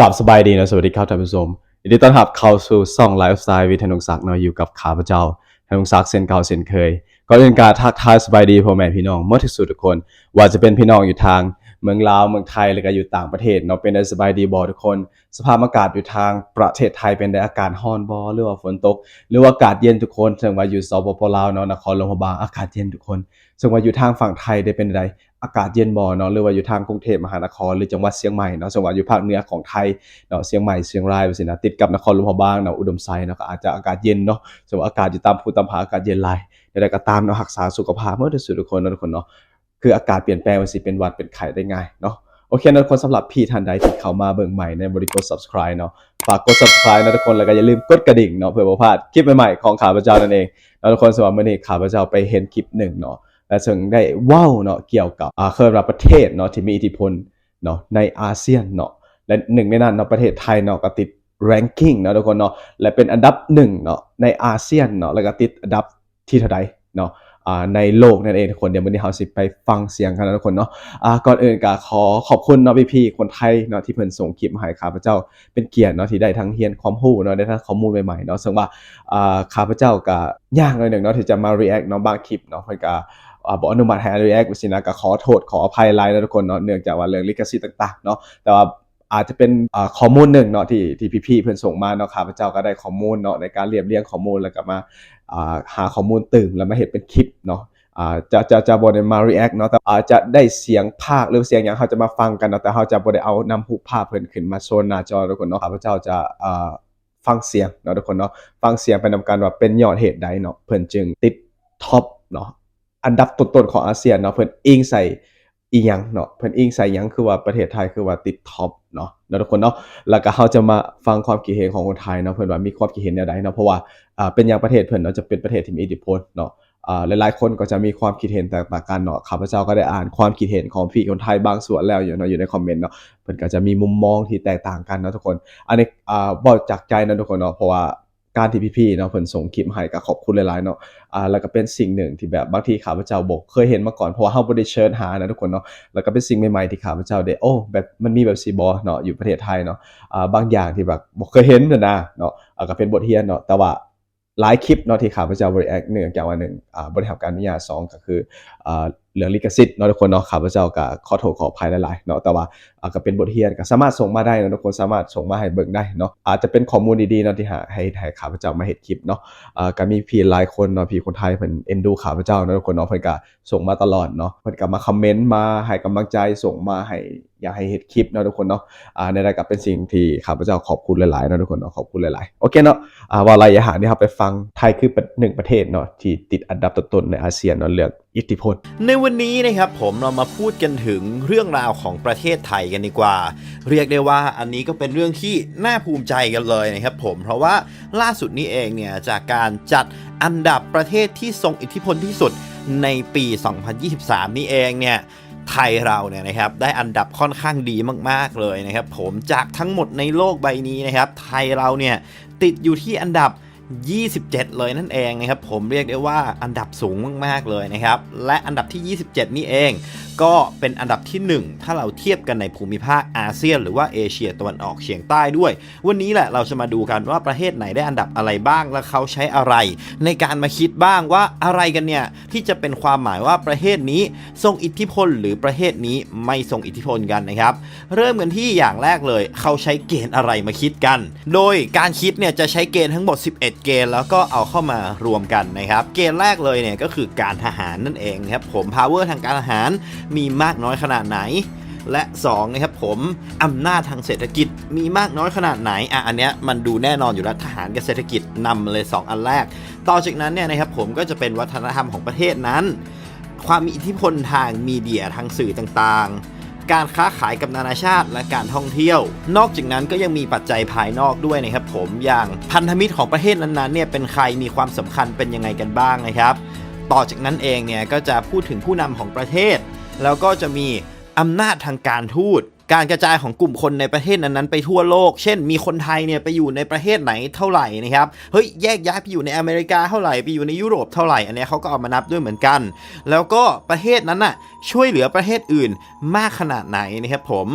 กับสบายดีนะสวัสดีครับท่านผู้ชมยินดีต้อนรับเข้าสู่ช่องไลฟ์สไตล์วิทยานุศักดิ์เนาะอยู่กับข้าพเจ้าธนุศักดิ์เส้นเก่าเส้นเคยก็เป็นการทักทายสบายดีพ่อแม่พี่น้องเมื่อที่สุดทุกคน ว่าจะเป็นพี่น้องอยู่ทาง เมืองลาวเมืองไทยแล้วก็อยู่ต่างประเทศเนาะเป็นได้สบายดีบ่ทุกคน สภาพอากาศอยู่ทางประเทศไทยเป็นได้อากาศร้อนบ่หรือว่าฝนตก หรือว่าอากาศเย็นทุกคนซึ่งว่าอยู่สปปลาวเนาะนครหลวงพระบางอากาศเย็นทุกคนซึ่งว่าอยู่ทางฝั่งไทยได้เป็นได อากาศเย็นบ่เนาะหรือว่าอยู่ทางกรุงเทพมหานครหรือจังหวัดเชียงใหม่เนาะซึ่งว่าอยู่ภาคเหนือของไทยเนาะเชียงใหม่เชียงรายว่าสินะติดกับนครหลวงพระบางเนาะอุดมไซเนาะก็อาจจะอากาศเย็นเนาะซึ่ว่าอากาศอยู่ตามภูตามผาอากาศเย็นหลายแต่ใดก็ตามเนาะรักษาสุขภาพเมื่อที่สุดทุกคนเนาะทุกคนเนาะคืออากาศเปลี่ยนแปลงมันสิเป็นหวัดเป็นไข้ได้ง่ายเนาะโอเคนะทุกคนสำหรับพี่ท่านใดที่เข้ามาเบิ่งใหม่ในบริกด subscribe เนาะฝากกด subscribe นะทุกคนแล้วก็อย่าลืมกดกระดิ่งเนาะเพื่อบ่พลาดคลิปใหม่ๆของข้าวพเจ้านั่นเองแล้วทุกคนสำหรับมื้อนี้ข้าพเจ้าไปเห็นคลิปหนึ่งเนาะ และถึงได้ว้าวเนาะเกี่ยวกับอ่าเคยรับประเทศเนาะที่มีอิทธิพลเนาะในอาเซียนเนาะและหนึ่งในนั้นเนาะประเทศไทยเนาะก็ติด ranking เนาะทุกคนเนาะและเป็นอันดับหนึ่งเนาะในอาเซียนเนาะแล้วก็ติดอันดับที่เท่าใดเนาะอ่าในโลกนั่นเองทุกคนเดี๋ยววันนี้เราสิไปฟังเสียงกันนะทุกคนเนาะอ่าก่อนอื่นก็ขอขอบคุณเนาะพี่ๆคนไทยเนาะที่เพิ่นส่งคลิปมาให้ข้าพเจ้าเป็นเกียรติเนาะที่ได้ทั้งเรียนความรู้เนาะได้ทั้งข้อมูลใหม่ๆเนาะซึ่งว่าอ่าข้าพเจ้าก็ยากหน่อยหนึ่งเนาะที่จะมา react เนาะบางคลิปเนาะเพิ่นก็ บอกอนุมัติให้ React สินะก็ขอโทษขออภัยไลน์นะทุกคนเนาะเนื่องจากว่าเรื่องลิขสิทธิ์ต่างๆเนาะแต่ว่าอาจจะเป็นข้อมูลหนึ่งเนาะที่ที่พี่ๆเพิ่อนส่งมาเนาะข้าพเจ้าก็ได้ข้อมูลเนาะในการเรียบเรียงข้อมูลแล้วก็มาหาข้อมูลตื่มแล้วมาเฮ็ดเป็นคลิปเนาะอ่าจะจะจะบ่ได้มา react เนาะแต่อาจจะได้เสียงภาคหรือเสียงหยังเขาจะมาฟังกันเนาะแต่เขาจะบ่ได้เอานำรูภาพเพิ่นขึ้นมาโชว์หน้าจอทุกคนเนาะข้าพเจ้าจะอ่าฟังเสียงเนาะทุกคนเนาะฟังเสียงไปนำกันว่าเป็นยอดเหตุใดเนาะเพิ่นจึงติดท็อปเนาะ อันดับต้นๆของอาเซียนเนาะเพิ่นอิงใส่อีหยังเนาะเพิ่นอิงใส่หยังคือว่าประเทศไทยคือว่าติดท็อปเนาะแล้วทุกคนเนาะแล้วก็เราจะมาฟังความคิดเห็นของคนไทยเนาะเพิ่นว่ามีความคิดเห็นแนวใดเนาะเพราะว่าอ่าเป็นหยังประเทศเพิ่นเนาะจะเป็นประเทศที่มีอิทธิพลเนาะอ่าหลายๆคนก็จะมีความคิดเห็นแตกต่างกันเนาะข้าพเจ้าก็ได้อ่านความคิดเห็นของพี่คนไทยบางส่วนแล้วอยู่เนาะอยู่ในคอมเมนต์เนาะเพิ่นก็จะมีมุมมองที่แตกต่างกันเนาะทุกคน อันนี้อ่าบอกจากใจเนาะทุกคนเนาะเพราะว่า การที่พี่ๆเนาะเพิ่นส่งคลิปมาให้ก็ขอบคุณหลายๆเนาะอ่าแล้วก็เป็นสิ่งหนึ่งที่แบบบางทีข้าพเจ้าบอกเคยเห็นมาก่อนเพราะว่าเฮาบ่ได้เชิญหานะทุกคนเนาะแล้วก็เป็นสิ่งใหม่ๆที่ข้าพเจ้าได้โอ้แบบมันมีแบบซีบ่เนาะอยู่ประเทศไทยเนาะอ่าบางอย่างที่แบบบ่เคยเห็นน่ะนะเนาะอ่าก็เป็นบทเรียนเนาะแต่ว่าหลายคลิปเนาะที่ข้าพเจ้า react เนื่องจากว่าหนึ่งอ่าบ่ได้รับการนุญาตสองก็คืออ่า เรื่องลิขสิทธิ์เนาะทุกคนเนาะข้าพเจ้าก็ขอโทษขออภัยหลายๆเนาะแต่ว่าอ่าก็เป็นบทเรียนก็สามารถส่งมาได้เนาะทุกคนสามารถส่งมาให้เบิ่งได้เนาะอาจจะเป็นข้อมูลดีๆเนาะที่หาให้ให้ข้าพเจ้ามาเฮ็ดคลิปเนาะอ่าก็มีพี่หลายคนเนาะพี่คนไทยเพิ่นเอ็นดูข้าพเจ้าเนาะทุกคนเนาะเพิ่นก็ส่งมาตลอดเนาะเพิ่นก็มาคอมเมนต์มาให้กำลังใจส่งมาให้อยากให้เฮ็ดคลิปเนาะทุกคนเนาะอ่าในรายก็เป็นสิ่งที่ข้าพเจ้าขอบคุณหลายๆเนาะทุกคนเนาะขอบคุณหลายๆโอเคเนาะอ่าว่าระยะห่างนี่ครับไปฟังไทยคือเป็นหนึ่งประเทศเนาะที่ติดอันดับต้นๆในอาเซียนเนาะเรื่อง อิทธิพล ในวันนี้นะครับผมเรามาพูดกันถึงเรื่องราวของประเทศไทยกันดีกว่า เรียกได้ว่าอันนี้ก็เป็นเรื่องที่น่าภูมิใจกันเลยนะครับผมเพราะว่าล่าสุดนี้เองเนี่ยจากการจัดอันดับประเทศที่ทรงอิทธิพลที่สุดในปี 2023 นี้เองเนี่ยไทยเราเนี่ยนะครับได้อันดับค่อนข้างดีมาก ๆ เลยนะครับผมจากทั้งหมดในโลกใบนี้นะครับไทยเราเนี่ยติดอยู่ที่อันดับ 27 เลยนั่นเองนะครับผมเรียกได้ว่าอันดับสูงมากๆเลยนะครับและอันดับที่ 27 นี่เอง ก็เป็นอันดับที่ 1 ถ้าเราเทียบกันในภูมิภาคอาเซียน หรือว่าเอเชียตะวันออกเฉียงใต้ด้วย วันนี้แหละเราจะมาดูกันว่าประเทศไหนได้อันดับอะไรบ้าง และเขาใช้อะไร ในการมาคิดบ้างว่าอะไรกันเนี่ยที่จะเป็นความหมายว่าประเทศนี้ทรงอิทธิพลหรือประเทศนี้ไม่ทรงอิทธิพลกันนะครับเริ่มกันที่อย่างแรกเลย เขาใช้เกณฑ์อะไรมาคิดกัน โดยการคิดเนี่ยจะใช้เกณฑ์ทั้งหมด 11เกณฑ์แล้วก็เอาเข้ามารวมกันนะครับ เกณฑ์แรกเลยเนี่ยก็คือการทหารนั่นเองครับผม power ทางการทหารมีมากน้อยขนาดไหนและ2นะครับผมอำนาจทางเศรษฐกิจมีมากน้อยขนาดไหนอะอันเนี้ยมันดูแน่นอนอยู่แล้วทหารกับเศรษฐกิจนำมาเลย 2 อันแรก ต่อจากนั้นเนี่ยนะครับผมก็จะเป็นวัฒนธรรมของประเทศนั้น ความมีอิทธิพลทางมีเดียทางสื่อต่างๆ การค้าขายกับนานาชาติและการท่องเที่ยว นอกจากนั้นก็ยังมีปัจจัยภายนอกด้วยนะครับผมอย่างพันธมิตรของประเทศนั้นๆเนี่ยเป็นใครมีความสำคัญเป็นยังไงกันบ้างนะครับต่อจากนั้นเองเนี่ยก็จะพูดถึงผู้นำของประเทศ แล้วก็จะมีอำนาจทางการทูต การกระจายของกลุ่มคนในประเทศนั้นๆไปทั่วโลก เช่น มีคนไทยเนี่ยไปอยู่ในประเทศไหนเท่าไหร่นะครับ เฮ้ยแยกย้ายไปอยู่ในอเมริกาเท่าไหร่ไปอยู่ในยุโรปเท่าไหร่ อันเนี้ยเขาก็เอามานับด้วยเหมือนกัน แล้วก็ประเทศนั้นน่ะช่วยเหลือประเทศอื่นมากขนาดไหนนะครับผม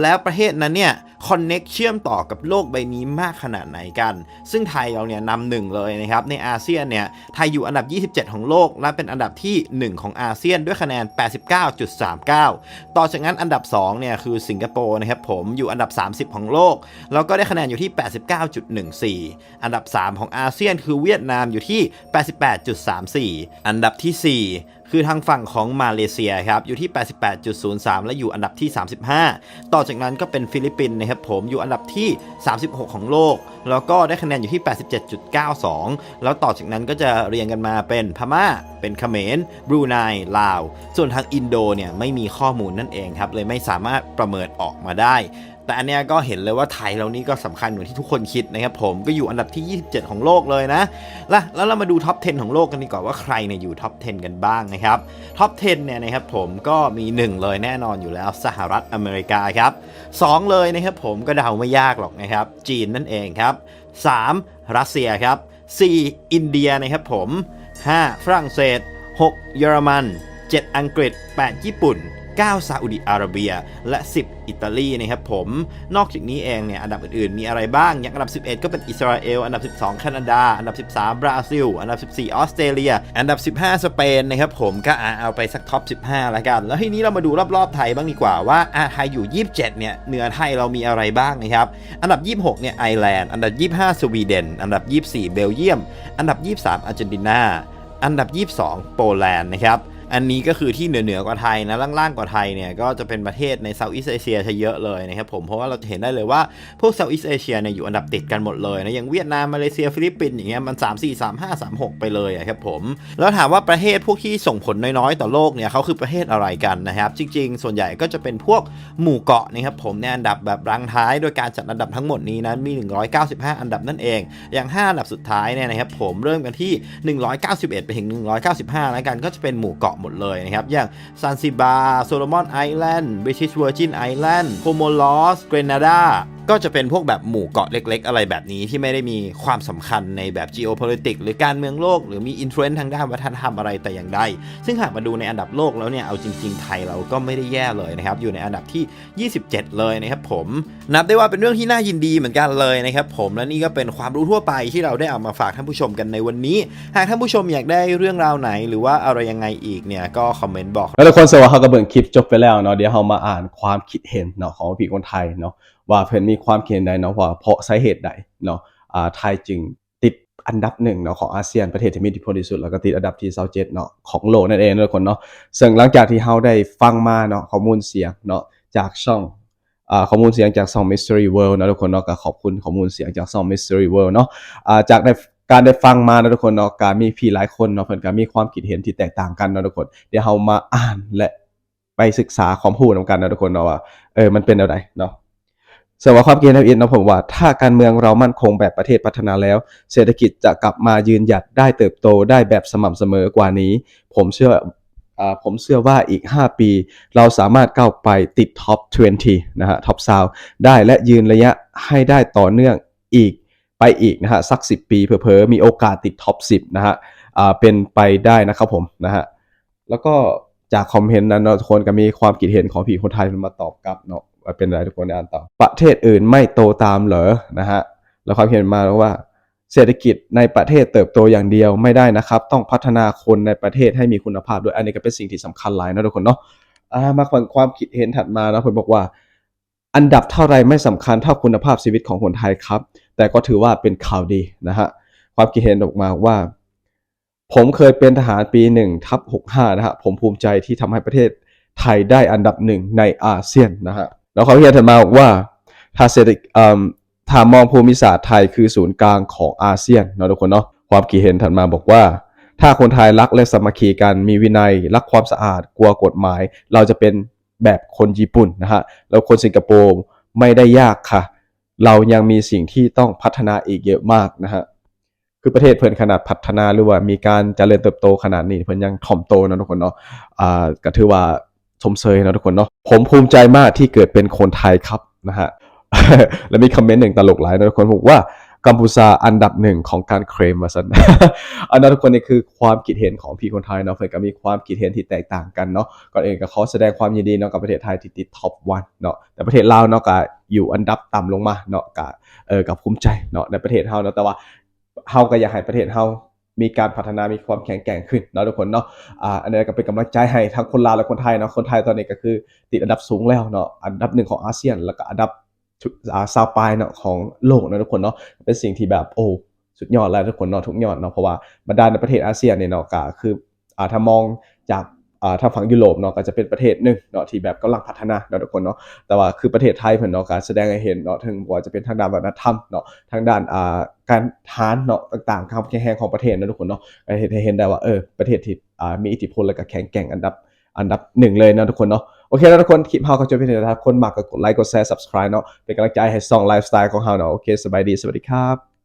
แล้วประเทศนั้นเนี่ยคอนเน็กเชื่อมต่อกับโลกใบนี้มากขนาดไหนกัน ซึ่งไทยเราเนี่ยนำหนึ่งเลยนะครับ ในอาเซียนเนี่ยไทยอยู่อันดับ 27 ของโลก และเป็นอันดับที่ 1 ของอาเซียนด้วยคะแนน 89.39 ต่อจากนั้นอันดับ2เนี่ยคือสิงคโปร์นะครับผมอยู่อันดับ 30 ของโลก แล้วก็ได้คะแนนอยู่ที่ 89.14 อันดับ 3 ของอาเซียนคือเวียดนามอยู่ที่ 88.34 อันดับทีสี่4คือทางฝั่งของมาเลเซียครับอยู่ที่ 88.03 และอยู่อันดับที่ 35 ต่อจากนั้นก็เป็นฟิลิปปินส์นะครับผมอยู่อันดับที่ 36 ของโลก แล้วก็ได้คะแนนอยู่ที่ 87.92 แล้วต่อจากนั้นก็จะเรียงกันมาเป็นพม่า เป็นเขมรบรูไนลาว ส่วนทางอินโดเนี่ยไม่มีข้อมูลนั่นเองครับเลยไม่สามารถประเมินออกมาได้ แต่อันเนี้ยก็เห็นเลยว่าไทยเรานี่ก็สำคัญเหมือนที่ทุกคนคิดนะครับผมก็อยู่อันดับที่ 27 ของโลกเลยนะล้วแล้วเรามาดูท็อป 10 ของโลกกันดีกว่าว่าใครเนี่ยอยู่ท็อป 10 กันบ้างนะครับท็อป 10 เนี่ยนะครับผมก็มี 1 เลยแน่นอนอยู่แล้วสหรัฐอเมริกาครับ 2 เลยนะครับผมก็เดาไม่ยากหรอกนะครับจีนนั่นเองครับ 3. รัสเซียครับ 4. อินเดียนะครับผม 5. ฝรั่งเศส 6. เยอรมัน 7. อังกฤษ 8. ญี่ปุ่น 9ซาอุดิอาระเบีย และ 10 อิตาลีนะครับผม นอกจากนี้เองเนี่ยอันดับอื่นๆ มีอะไรบ้าง อย่างอันดับ 11 ก็เป็นอิสราเอล อันดับ 12 แคนาดา อันดับ 13 บราซิล อันดับ 14 ออสเตรเลีย อันดับ 15 สเปนนะครับผมก็เอาไปสักท็อป 15 แล้วกัน แล้วทีนี้เรามาดูรอบๆไทยบ้างดีกว่าว่าอะไทยอยู่ 27 เนี่ยเหนือไทยเรามีอะไรบ้างนะครับ อันดับ 26 เนี่ยไอร์แลนด์ อันดับ 25 สวีเดน อันดับ 24 เบลเยียม อันดับ 23 อาร์เจนตินา อันดับ 22 โปแลนด์นะครับ อันนี้ก็คือที่เหนือเหนือกว่าไทยนะล่างๆกว่าไทยเนี่ยก็จะเป็นประเทศในเซาท์อีสเอเชียเยอะเลยนะครับผมเพราะว่าเราจะเห็นได้เลยว่าพวกเซาท์อีสเอเชียเนี่ยอยู่อันดับติดกันหมดเลยนะอย่างเวียดนามมาเลเซียฟิลิปปินส์อย่างเงี้ยมัน 3 4 3 5 3 6 ไปเลยอะครับผมแล้วถามว่าประเทศพวกที่ส่งผลน้อยๆต่อโลกเนี่ยเขาคือประเทศอะไรกันนะครับ จริง ๆ ส่วนใหญ่ก็จะเป็นพวกหมู่เกาะนะครับผมในอันดับแบบรังท้าย โดยการจัดอันดับทั้งหมดนี้นั้นมี 195 อันดับนั่นเอง อย่าง 5 อันดับสุดท้ายเนี่ยนะครับผมเริ่มกันที่ 191 ไปถึง 195 แล้วกันก็จะเป็นหมู่เกาะหมดเลยนะครับ อย่างซันซิบาโซโลมอนไอแลนด์บริทิชเวอร์จินไอแลนด์โคโมลอสเกรนาดา ก็จะเป็นพวกแบบหมู่เกาะเล็ก ๆ อะไรแบบนี้ที่ไม่ได้มีความสำคัญในแบบ geopolitics หรือการเมืองโลก หรือมี influence ทางด้านวัฒนธรรมอะไรแต่อย่างใด ซึ่งหากมาดูในอันดับโลกแล้วเนี่ย เอาจริง ๆ ไทยเราก็ไม่ได้แย่เลยนะครับ อยู่ในอันดับที่ 27 เลยนะครับผม นับได้ว่าเป็นเรื่องที่น่ายินดีเหมือนกันเลยนะครับผม และนี่ก็เป็นความรู้ทั่วไปที่เราได้เอามาฝากท่านผู้ชมกันในวันนี้ หากท่านผู้ชมอยากได้เรื่องราวไหน หรือว่าอะไรยังไงอีกเนี่ย ก็คอมเมนต์บอกแล้วทุกคนสวัสดีเขาก็เบิ่งคลิปจบไปแล้วเนาะ เดี๋ยวเรามาอ่านความคิดเห็นเนาะของพี่คนไทยเนาะ ว่าเพิ่นมีความคิดเห็นใดเนาะว่าเพราะสาเหตุใดเนาะอ่าไทยจึงติดอันดับหนึ่งเนาะของอาเซียนประเทศที่มีอิทธิพลที่สุด แล้วก็ติดอันดับที่27เนาะของโลกนั่นเองทุกคนเนาะซึ่งหลังจากที่เราได้ฟังมาเนาะข้อมูลเสียงเนาะจากช่องอ่าข้อมูลเสียงจากช่อง Mystery World นะทุกคนเนาะก็ขอบคุณข้อมูลเสียงจากช่อง Mystery World เนาะอ่าจากได้การได้ฟังมานะทุกคนเนาะการมีพี่หลายคนเนาะเพิ่นก็มีความคิดเห็นที่แตกต่างกันเนาะทุกคน เดี๋ยวเรามาอ่านและไปศึกษาความพูดนำกันนะทุกคนเนาะว่าเออมันเป็นอะไรเนาะ ส่วนว่าความคิดเห็นของอินนะผมว่า ถ้าการเมืองเรามั่นคงแบบประเทศพัฒนาแล้ว เศรษฐกิจจะกลับมายืนหยัดได้เติบโตได้แบบสม่ำเสมอกว่านี้ ผมเชื่อผมเชื่อว่าอีก 5 ปี เราสามารถก้าวไปติดท็อป 20 นะฮะท็อปซาวได้และยืนระยะให้ได้ต่อเนื่องอีกไปอีกนะฮะสัก 10 ปีเพอๆมีโอกาสติดท็อป 10 นะฮะเป็นไปได้นะครับผมนะฮะแล้วก็จากคอมเมนต์นั้นนาะทุกคนก็มีความคิดเห็นของพี่คนไทยมาตอบกลับเนาะ เป็นอะไรทุกคนอ่านต่อ ประเทศอื่นไม่โตตามเหรอนะฮะแล้วความเห็นมาแล้วว่า เศรษฐกิจในประเทศเติบโตอย่างเดียวไม่ได้นะครับ ต้องพัฒนาคนในประเทศให้มีคุณภาพด้วยอันนี้ก็เป็นสิ่งที่สำคัญหลายนะทุกคนเนาะมาฟังความคิดเห็นถัดมานะผมบอกว่า อันดับเท่าไรไม่สำคัญเท่าคุณภาพชีวิตของคนไทยครับ แต่ก็ถือว่าเป็นข่าวดีนะฮะความคิดเห็นออกมาว่า ผมเคยเป็นทหารปี1ทับ65นะฮะผมภูมิใจที่ทำให้ประเทศไทยได้อันดับหนึ่งในอาเซียนนะฮะ แล้วเขาเขียนถัดมาบอกว่าถ้าเศรษฐกิจถ้ามองภูมิศาสตร์ไทยคือศูนย์กลางของอาเซียนเนาะทุกคนเนาะความคิดเห็นถัดมาบอกว่า ถ้าคนไทยรักและสามัคคีกันมีวินัยรักความสะอาดกลัวกฎหมาย เราจะเป็นแบบคนญี่ปุ่นนะฮะแล้วคนสิงคโปร์ไม่ได้ยากค่ะ เรายังมีสิ่งที่ต้องพัฒนาอีกเยอะมากนะฮะคือประเทศเพิ่นขนาดพัฒนาหรือว่ามีการเจริญเติบโตขนาดนี้เพิ่นยังถ่อมโตนะทุกคนเนาะอ่าก็ถือว่า ชมเชยนะทุกคนเนาะผมภูมิใจมากที่เกิดเป็นคนไทยครับนะฮะแล้วมีคอมเมนต์หนึ่งตลกหลายนะทุกคนบอกว่ากัมพูชาอันดับหนึ่งของการเคลมมาสันอันนั้นทุกคนนี่คือความคิดเห็นของพี่คนไทยเนาะเพื่อนก็มีความคิดเห็นที่แตกต่างกันเนาะก่อนอื่นก็ขอแสดงความยินดีเนาะกับประเทศไทยที่ติดท็อปวันเนาะแต่ประเทศลาวเนาะก็อยู่อันดับต่ำลงมาเนาะก็เออกับภูมิใจเนาะในประเทศเฮาเนาะแต่ว่าเฮาก็อยากให้ประเทศเฮา มีการพัฒนามีความแข็งแกร่งขึ้นเนาะทุกคนเนาะอ่าอันนี้ก็เป็นกำลังใจให้ทั้งคนลาวและคนไทยเนาะคนไทยตอนนี้ก็คือติดอันดับสูงแล้วเนาะอันดับหนึ่งของอาเซียน แล้วก็อันดับชุดอ่าซาวปลายเนาะของโลกเนาะทุกคนเนาะเป็นสิ่งที่แบบโอ้สุดยอดแล้วทุกคนเนาะทุกยอดเนาะเพราะว่าบรรดาในประเทศอาเซียนเนี่ยเนาะก็คืออ่าถ้ามองจาก ทางฝั่งยุโรปเนาะก็จะเป็นประเทศหนึ่งเนาะที่แบบกำลังพัฒนาเนาะทุกคนเนาะแต่ว่าคือประเทศไทยเพิ่นเนาะก็แสดงให้เห็นเนาะถึงว่าจะเป็นทางด้านวัฒนธรรมเนาะทางด้านอ่าการทานเนาะต่างๆความแข็งแรงของประเทศนะทุกคนเนาะเห็นเห็นได้ว่าเออประเทศที่อ่ามีอิทธิพลและก็แข็งแกร่งอันดับอันดับหนึ่งเลยนะทุกคนเนาะโอเคแล้วทุกคนคลิปเฮาก็จบไปแล้วนะครับคนมักก็กดไลค์กดแชร์ subscribe เนาะเป็นกำลังใจให้ส่องไลฟ์สไตล์ของเฮาเนาะโอเคสบายดีสวัสดีครับ